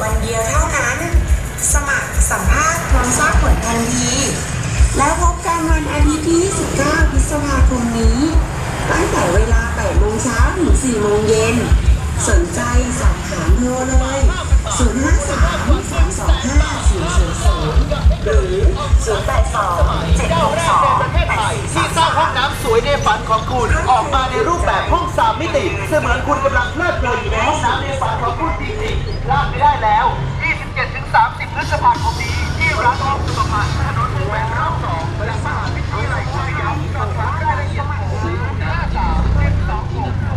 วันเดียวเท่านั้น สมัครสัมภาษณ์พร้อมทราบผลทันที แล้วพบกันวันอาทิตย์ที่29พฤษภาคมนี้ ตั้งแต่เวลา 8 โมงเช้าถึง 4 โมงเย็น สนใจสอบถามโทรเลย 053 225 000 หรือ 082 762ที่สร้างห้องน้ำสวยในฝันของคุณ ออกมาในรูปแบบห้องสามมิติ เสมือนคุณกำลังเพลิดเพลินอย ษภาคมนี้ที่ร้านทองสุขภัณฑ์ถนนวงแหวนรอบสองและมหาวิทยาลัยสยามสอบถามรายละเอียด053 726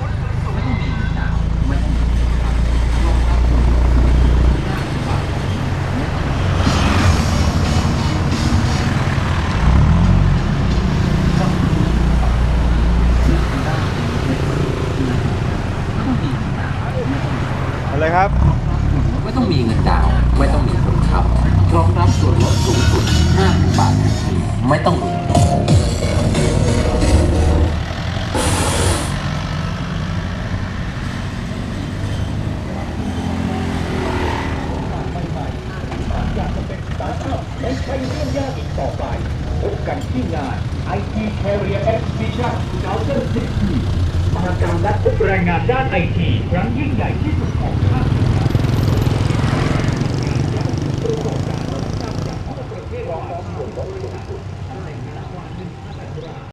อะไรครับ ไม่ต้องมีเงินดาวน์ ไม่ต้องครั้งยิ่งใหญ่ที่สุดของชาติประกอบการรับชาติจากทั่วประเทศรอรับผลของ